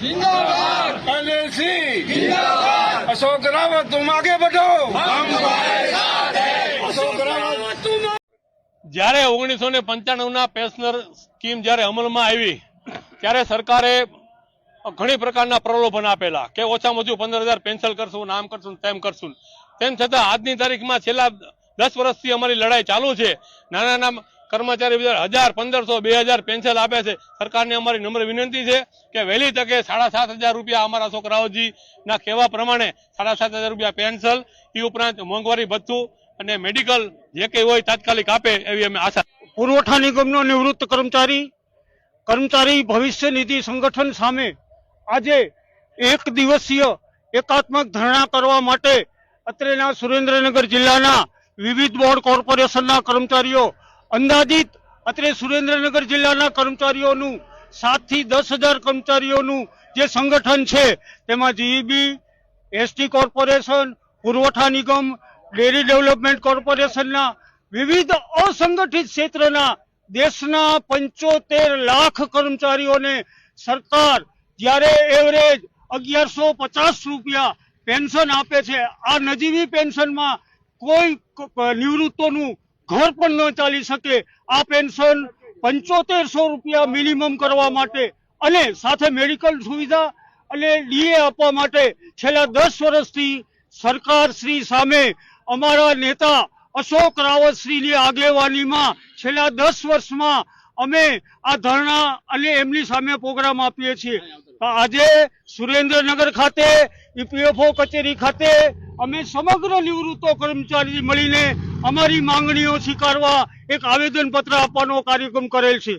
जिंदाबाद कर्नल सिंह जिंदाबाद अशोक रावत तुम आगे बढ़ो हम तुम्हारे साथ हैं अशोक रावत तुम જ્યારે ઓગણીસો ને પંચાણુંના પેન્શનર સ્કીમ જ્યારે અમલમાં આવી ત્યારે સરકારે ઘણી પ્રકારના પ્રલોભન આપેલા કે ઓછામાં ઓછું પંદર હજાર પેન્શન કરશું ને આમ કરશું ને તેમ કરશું તેમ છતાં આજની તારીખમાં છેલ્લા દસ વર્ષથી અમારી લડાઈ ચાલુ છે નાના નાના કર્મચારી હજાર, પંદરસો, બે હજાર પેન્શન આપે છે. સરકારને અમારી નમ્ર વિનંતી છે કે વહેલી તકે સાડા સાત હજાર રૂપિયા અમારા છોકરાઓજીના કહેવા પ્રમાણે સાડા સાત હજાર રૂપિયા પેન્શન એ ઉપરાંત મોંઘવારી ભથ્થું અને મેડિકલ જે કંઈ હોય તાત્કાલિક આપે એવી અમે આશા પુરવઠા નિગમનો નિવૃત્ત કર્મચારી કર્મચારી ભવિષ્ય નિધિ સંગઠન સામે આજે એક દિવસીય એકાત્મક ધરણા કરવા માટે અત્રેના સુરેન્દ્રનગર જિલ્લાના વિવિધ બોર્ડ કોર્પોરેશનના કર્મચારીઓ અંદાજિત અત્રે સુરેન્દ્રનગર જિલ્લાના કર્મચારીઓનું સાતથી દસ હજાર કર્મચારીઓનું જે સંગઠન છે, તેમાં જીઈબી એસટી કોર્પોરેશન, પુરવઠા નિગમ, ડેરી ડેવલપમેન્ટ કોર્પોરેશનના વિવિધ અસંગઠિત ક્ષેત્રના દેશના પંચોતેર લાખ કર્મચારીઓને સરકાર જ્યારે એવરેજ અગિયારસો પચાસ રૂપિયા પેન્શન આપે છે, આ નજીવી પેન્શનમાં કોઈ નિવૃત્તોનું ઘર પણ ન ચાલી શકે. આ પેન્શન પંચોતેરસો રૂપિયા મિનિમમ કરવા માટે અને સાથે મેડિકલ સુવિધા અને ડીએ આપવા માટે છેલ્લા દસ વર્ષથી સરકાર શ્રી સામે અમારા નેતા અશોક રાવત શ્રીની આગેવાનીમાં છેલ્લા દસ વર્ષમાં અમે આ ધરણા અને એમની સામે પ્રોગ્રામ આપીએ છીએ. આજે સુરેન્દ્રનગર ખાતે, ઈપીએફઓ કચેરી ખાતે અમે સમગ્ર નિવૃત્તો કર્મચારી મળીને અમારી માંગણીઓ સ્વીકારવા એક આવેદન પત્ર આપવાનો કાર્યક્રમ કરેલ છે.